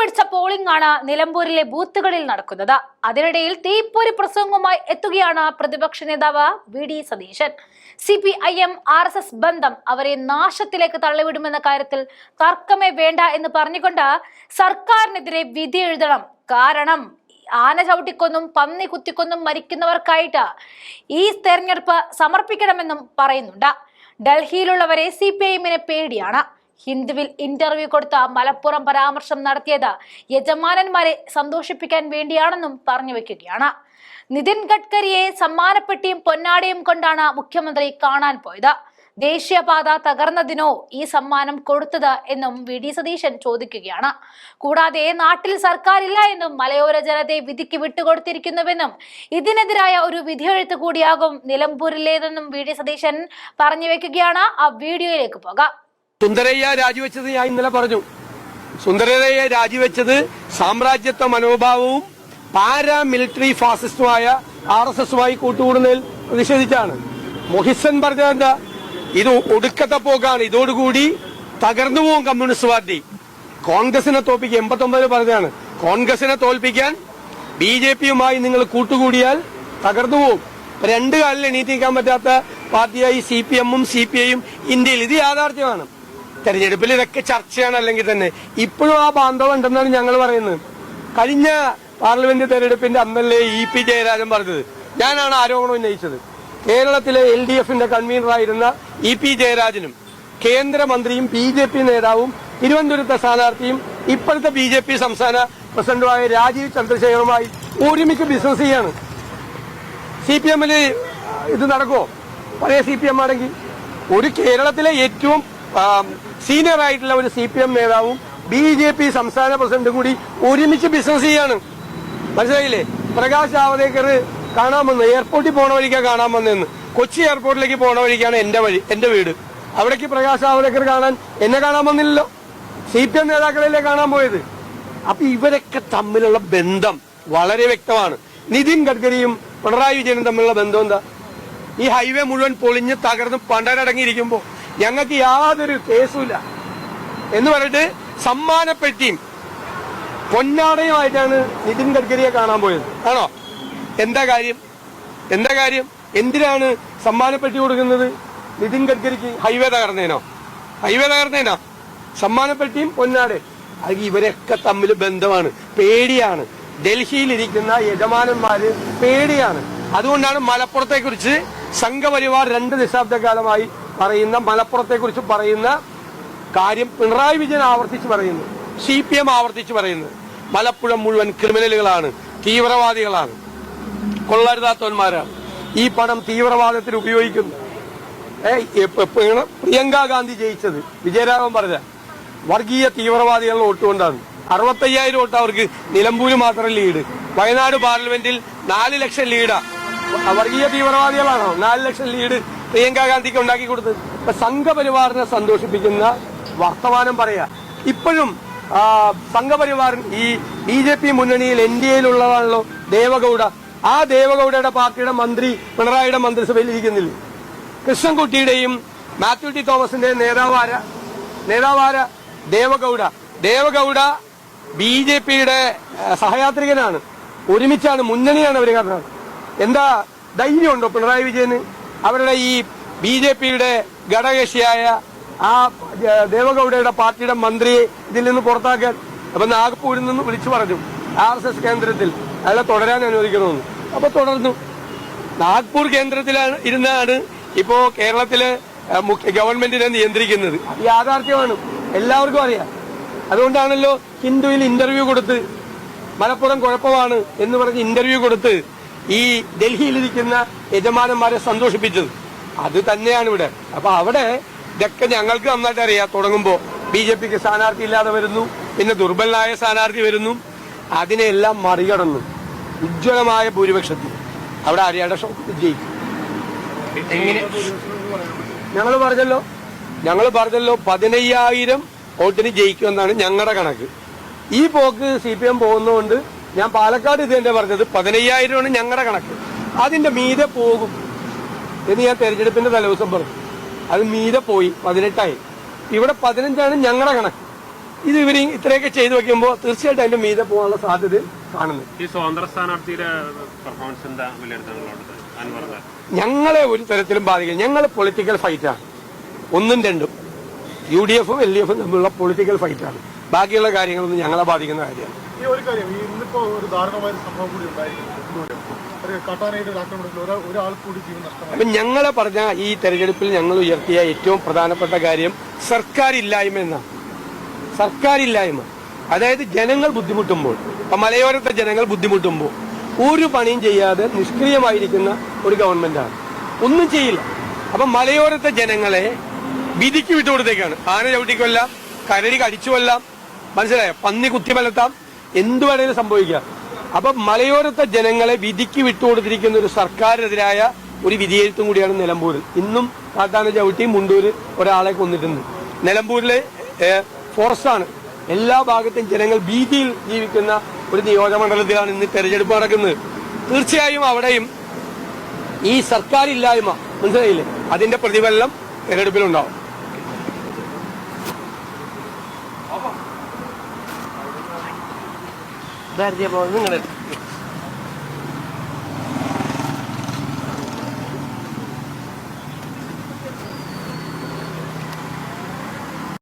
പിടിച്ച പോളിംഗ് ആണ് നിലമ്പൂരിലെ ബൂത്തുകളിൽ നടക്കുന്നത്. അതിനിടയിൽ തീപ്പൊരി പ്രസംഗവുമായി എത്തുകയാണ് പ്രതിപക്ഷ നേതാവ് V D Satheesan. C P I M R S S ബന്ധം അവരെ നാശത്തിലേക്ക് തള്ളിവിടുമെന്ന കാര്യത്തിൽ തർക്കമേ വേണ്ട എന്ന് പറഞ്ഞുകൊണ്ട് സർക്കാരിനെതിരെ വിധി എഴുതണം. കാരണം ആന ചവിട്ടിക്കൊന്നും പന്നി കുത്തിക്കൊന്നും മരിക്കുന്നവർക്കായിട്ട് ഈ തെരഞ്ഞെടുപ്പ് സമർപ്പിക്കണമെന്നും പറയുന്നുണ്ട്. ഡൽഹിയിലുള്ളവരെ സി പി ഐ എമ്മിന് പേടിയാണ്. ഹിന്ദുവിൽ ഇന്റർവ്യൂ കൊടുത്ത മലപ്പുറം പരാമർശം നടത്തിയത് യജമാനന്മാരെ സന്തോഷിപ്പിക്കാൻ വേണ്ടിയാണെന്നും പറഞ്ഞു വെക്കുകയാണ്. നിതിൻ ഗഡ്കരിയെ സമ്മാനപ്പെട്ടിയും പൊന്നാടയും കൊണ്ടാണ് മുഖ്യമന്ത്രി കാണാൻ പോയത്. ദേശീയപാത തകർന്നതിനോ ഈ സമ്മാനം കൊടുത്തത് എന്നും വി ഡി സതീശൻ ചോദിക്കുകയാണ്. കൂടാതെ നാട്ടിൽ സർക്കാരില്ല എന്നും മലയോര ജനതയെ വിധിക്ക് വിട്ടുകൊടുത്തിരിക്കുന്നുവെന്നും ഇതിനെതിരായ ഒരു വിധിയെഴുത്ത് കൂടിയാകും നിലമ്പൂരിലേതെന്നും വി ഡി സതീശൻ പറഞ്ഞു വെക്കുകയാണ്. ആ വീഡിയോയിലേക്ക് പോകാം. സുന്ദരയ്യ രാജിവെച്ചത് ഞാൻ ഇന്നലെ പറഞ്ഞു. സുന്ദരയ്യ രാജിവെച്ചത് സാമ്രാജ്യത്വ മനോഭാവവും പാരാമിലിറ്ററി ഫാസിസ്റ്റുമായ ആർ എസ് എസുമായി കൂട്ടുകൂടുന്നതിൽ പ്രതിഷേധിച്ചാണ്. മൊഹിസൻ പറഞ്ഞത് എന്താ? ഇത് ഒടുക്കത്തെ പോക്കാണ്. ഇതോടുകൂടി തകർന്നു പോകും കമ്മ്യൂണിസ്റ്റ് പാർട്ടി. കോൺഗ്രസിനെ തോൽപ്പിക്കുക. എൺപത്തൊമ്പതിൽ പറഞ്ഞതാണ്. കോൺഗ്രസിനെ തോൽപ്പിക്കാൻ ബി ജെ പിയുമായി നിങ്ങൾ കൂട്ടുകൂടിയാൽ തകർന്നു പോകും. രണ്ട് കാലിൽ എണീറ്റിക്കാൻ പറ്റാത്ത പാർട്ടിയായി സി പി എമ്മും സി പി ഐയും ഇന്ത്യയിൽ. ഇത് യാഥാർത്ഥ്യമാണ്. തെരഞ്ഞെടുപ്പിൽ ഇതൊക്കെ ചർച്ചയാണ് അല്ലെങ്കിൽ തന്നെ. ഇപ്പോഴും ആ ബാന്ധവം ഉണ്ടെന്നാണ് ഞങ്ങൾ പറയുന്നത്. കഴിഞ്ഞ പാർലമെന്റ് തെരഞ്ഞെടുപ്പിന്റെ അന്നല്ലേ ഇ പി ജയരാജൻ പറഞ്ഞത്. ഞാനാണ് ആരോപണം ഉന്നയിച്ചത്. കേരളത്തിലെ എൽ ഡി എഫിന്റെ കൺവീനറായിരുന്ന ഇ പി ജയരാജനും കേന്ദ്രമന്ത്രിയും ബി ജെ പി നേതാവും തിരുവനന്തപുരത്തെ സ്ഥാനാർത്ഥിയും ഇപ്പോഴത്തെ ബി ജെ പി സംസ്ഥാന പ്രസിഡന്റുമായ രാജീവ് ചന്ദ്രശേഖറുമായി ഒരുമിച്ച് ബിസിനസ് ചെയ്യാണ്. സി പി എമ്മിൽ ഇത് നടക്കുമോ പഴയ സി പി എം ആണെങ്കിൽ. ഒരു കേരളത്തിലെ ഏറ്റവും സീനിയർ ആയിട്ടുള്ള ഒരു സി പി എം നേതാവും ബി ജെ പി സംസ്ഥാന പ്രസിഡന്റും കൂടി ഒരുമിച്ച് ബിസിനസ് ചെയ്യാണ്. മനസ്സിലായില്ലേ? പ്രകാശ് ജാവദേക്കർ കാണാൻ വന്നു എയർപോർട്ടിൽ പോണ വഴിക്കാണ് കാണാൻ വന്നതെന്ന് കൊച്ചി എയർപോർട്ടിലേക്ക് പോണ വഴിക്കാണ് എന്റെ വഴി എന്റെ വീട്. അവിടേക്ക് പ്രകാശ് ജാവദേക്കർ കാണാൻ എന്നെ കാണാൻ വന്നില്ലല്ലോ. സി പി എം നേതാക്കളല്ലേ കാണാൻ പോയത്? അപ്പൊ ഇവരൊക്കെ തമ്മിലുള്ള ബന്ധം വളരെ വ്യക്തമാണ്. നിതിൻ ഗഡ്കരിയും പിണറായി വിജയനും തമ്മിലുള്ള ബന്ധം എന്താ? ഈ ഹൈവേ മുഴുവൻ പൊളിഞ്ഞ് തകർന്ന് പണ്ടരടങ്ങിയിരിക്കുമ്പോ ഞങ്ങൾക്ക് യാതൊരു കേസുമില്ല. എന്ന് പറഞ്ഞിട്ട് സമ്മാനപ്പെട്ടിയും പൊന്നാടയുമായിട്ടാണ് നിതിൻ ഗഡ്കരിയെ കാണാൻ പോയത്. ആണോ? എന്താ കാര്യം? എന്താ കാര്യം? എന്തിനാണ് സമ്മാനപ്പെട്ടി കൊടുക്കുന്നത്? നിതിൻ ഗഡ്കരിക്ക് ഹൈവേ തകർന്നേനോ? ഹൈവേ തകർന്നേനോ? സമ്മാനപ്പെട്ടിയും പൊന്നാടെ. അത് ഇവരൊക്കെ തമ്മിൽ ബന്ധമാണ് പേടിയാണ്. ഡൽഹിയിലിരിക്കുന്ന യജമാനന്മാര് പേടിയാണ്. അതുകൊണ്ടാണ് മലപ്പുറത്തെ കുറിച്ച് സംഘപരിവാർ രണ്ട് ദശാബ്ദകാലമായി പറയുന്ന മലപ്പുറത്തെ കുറിച്ച് പറയുന്ന കാര്യം പിണറായി വിജയൻ ആവർത്തിച്ച് പറയുന്നു. സി പി എം ആവർത്തിച്ച് പറയുന്നു. മലപ്പുഴം മുഴുവൻ ക്രിമിനലുകളാണ് തീവ്രവാദികളാണ്. കൊള്ളരുതാത്തവന്മാരാണ്. ഈ പണം തീവ്രവാദത്തിന് ഉപയോഗിക്കുന്നു. പ്രിയങ്ക ഗാന്ധി ജയിച്ചത്. വിജയരാഘവൻ പറഞ്ഞ വർഗീയ തീവ്രവാദികളുടെ വോട്ട് കൊണ്ടാണ്. അറുപത്തയ്യായിരം വോട്ട് അവർക്ക് നിലമ്പൂര് മാത്രം ലീഡ് വയനാട് പാർലമെന്റിൽ നാല് ലക്ഷം ലീഡാ വർഗീയ തീവ്രവാദികളാണോ? നാല് ലക്ഷം ലീഡ് പ്രിയങ്ക ഗാന്ധിക്ക് ഉണ്ടാക്കി കൊടുത്തത്. ഇപ്പൊ സംഘപരിവാറിനെ സന്തോഷിപ്പിക്കുന്ന വർത്തമാനം പറയാ. ഇപ്പോഴും സംഘപരിവാറിൻ ഈ ബി ജെ പി മുന്നണിയിൽ എൻ ഡി എയിലുള്ളതാണല്ലോ ദേവഗൌഡ. ആ ദേവഗൌഡയുടെ പാർട്ടിയുടെ മന്ത്രി പിണറായിയുടെ മന്ത്രിസഭയിൽ ഇരിക്കുന്നില്ല? കൃഷ്ണൻകുട്ടിയുടെയും മാത്യു ടി തോമസിന്റെയും നേതാവാര നേതാവാര ദേവഗൌഡ. ദേവഗൌഡ ബി ജെ പിയുടെ സഹയാത്രികനാണ്. ഒരുമിച്ചാണ് മുന്നണിയാണ് അവർ കാരണം എന്താ ധൈര്യമുണ്ടോ പിണറായി വിജയന്? അവരുടെ ഈ ബി ജെ പിയുടെ ഘടകകക്ഷിയായ ആ ദേവഗൌഡയുടെ പാർട്ടിയുടെ മന്ത്രിയെ ഇതിൽ നിന്ന് പുറത്താക്കാൻ അപ്പൊ നാഗ്പൂരിൽ നിന്ന് വിളിച്ചു പറഞ്ഞു. ആർ എസ് എസ് കേന്ദ്രത്തിൽ അയാളെ തുടരാൻ അനുവദിക്കണമെന്ന്. അപ്പൊ തുടർന്നു. നാഗ്പൂർ കേന്ദ്രത്തിലാണ് ഇരുന്നാണ് ഇപ്പോ കേരളത്തിലെ ഗവൺമെന്റിനെ നിയന്ത്രിക്കുന്നത്. അത് യാഥാർത്ഥ്യമാണ്. എല്ലാവർക്കും അറിയാം. അതുകൊണ്ടാണല്ലോ ഹിന്ദുവിൽ ഇന്റർവ്യൂ കൊടുത്ത് മലപ്പുറം കുഴപ്പമാണ് എന്ന് പറഞ്ഞ് ഇന്റർവ്യൂ കൊടുത്ത് ഈ ഡൽഹിയിലിരിക്കുന്ന യജമാനന്മാരെ സന്തോഷിപ്പിച്ചത്. അത് തന്നെയാണ് ഇവിടെ. അപ്പൊ അവിടെ ഇതൊക്കെ ഞങ്ങൾക്ക് നന്നായിട്ട് അറിയാം. തുടങ്ങുമ്പോ ബി ജെ പിക്ക് സ്ഥാനാർത്ഥി ഇല്ലാതെ വരുന്നു. പിന്നെ ദുർബലനായ സ്ഥാനാർത്ഥി വരുന്നു. അതിനെല്ലാം മറികടന്നു. ഉജ്ജ്വലമായ ഭൂരിപക്ഷത്തിൽ. അവിടെ അറിയാതെ ജയിക്കും ഞങ്ങൾ പറഞ്ഞല്ലോ. ഞങ്ങൾ പറഞ്ഞല്ലോ പതിനയ്യായിരം വോട്ടിന് ജയിക്കുമെന്നാണ് ഞങ്ങളുടെ കണക്ക്. ഈ പോക്ക് സി പി എം പോകുന്നതുകൊണ്ട് ഞാൻ പാലക്കാട് ഇത് തന്നെ പറഞ്ഞത് പതിനയ്യായിരമാണ് ഞങ്ങളുടെ കണക്ക്. അതിന്റെ മീതെ പോകും എന്ന് ഞാൻ തെരഞ്ഞെടുപ്പിന്റെ തലേദിവസം പറഞ്ഞു. അത് മീതെ പോയി പതിനെട്ടായി. ഇവിടെ പതിനഞ്ചാണ് ഞങ്ങളുടെ കണക്ക്. ഇത് ഇവർ ഇത്രയൊക്കെ ചെയ്തു വെക്കുമ്പോ തീർച്ചയായിട്ടും അതിന്റെ മീതെ പോകാനുള്ള സാധ്യത കാണുന്നു. ഈ സ്വതന്ത്ര സ്ഥാനാർത്ഥിയുടെ പെർഫോമൻസ് എന്താ ഞങ്ങളെ ഒരു തരത്തിലും ബാധിക്കില്ല. ഞങ്ങൾ പൊളിറ്റിക്കൽ ഫൈറ്റാണ് ഒന്നും രണ്ടും. യു ഡി എഫും എൽ ഡി എഫും തമ്മിലുള്ള പൊളിറ്റിക്കൽ ഫൈറ്റാണ് ബാക്കിയുള്ള കാര്യങ്ങളൊന്നും ഞങ്ങളെ ബാധിക്കുന്ന കാര്യമാണ് ഈ ഒരു കാര്യം ഈ ഇന്നിപ്പോ ഒരു ദാരുണമായ ഒരു സംഭവം കൂടി അപ്പം ഞങ്ങളെ പറഞ്ഞ ഈ തെരഞ്ഞെടുപ്പിൽ ഞങ്ങൾ ഉയർത്തിയ ഏറ്റവും പ്രധാനപ്പെട്ട കാര്യം സർക്കാരില്ലായ്മ എന്നാണ്. സർക്കാരില്ലായ്മ. അതായത് ജനങ്ങൾ ബുദ്ധിമുട്ടുമ്പോൾ ഇപ്പൊ മലയോരത്തെ ജനങ്ങൾ ബുദ്ധിമുട്ടുമ്പോൾ ഒരു പണിയും ചെയ്യാതെ നിഷ്ക്രിയമായിരിക്കുന്ന ഒരു ഗവൺമെന്റാണ്. ഒന്നും ചെയ്യില്ല. അപ്പൊ മലയോരത്തെ ജനങ്ങളെ വിധിക്ക് വിട്ടുകൊടുത്തേക്കാണ്. ആന ചവിട്ടിക്കൊല്ലാം കരടി കടിച്ചു കൊല്ലാം മനസ്സിലായോ? പന്നി കുത്തിമലത്താം എന്തു വേണേലും സംഭവിക്കാം അപ്പൊ മലയോരത്തെ ജനങ്ങളെ വിധിക്ക് വിട്ടുകൊടുത്തിരിക്കുന്ന ഒരു സർക്കാരിനെതിരായ ഒരു വിധിയെഴുത്തും കൂടിയാണ് നിലമ്പൂരിൽ. ഇന്നും കാട്ടാന ചവിട്ടി മുണ്ടൂര് ഒരാളെ കൊന്നിട്ടുണ്ട്. നിലമ്പൂരിലെ ഫോറസ്റ്റാണ്. എല്ലാ ഭാഗത്തും ജനങ്ങൾ ഭീതിയിൽ ജീവിക്കുന്ന ഒരു നിയോജകമണ്ഡലത്തിലാണ് ഇന്ന് തെരഞ്ഞെടുപ്പ് നടക്കുന്നത്. തീർച്ചയായും അവിടെയും ഈ സർക്കാരില്ലായ്മ മനസ്സിലായില്ലേ? അതിന്റെ പ്രതിഫലനം തെരഞ്ഞെടുപ്പിലുണ്ടാവും. Ver diye bağlı.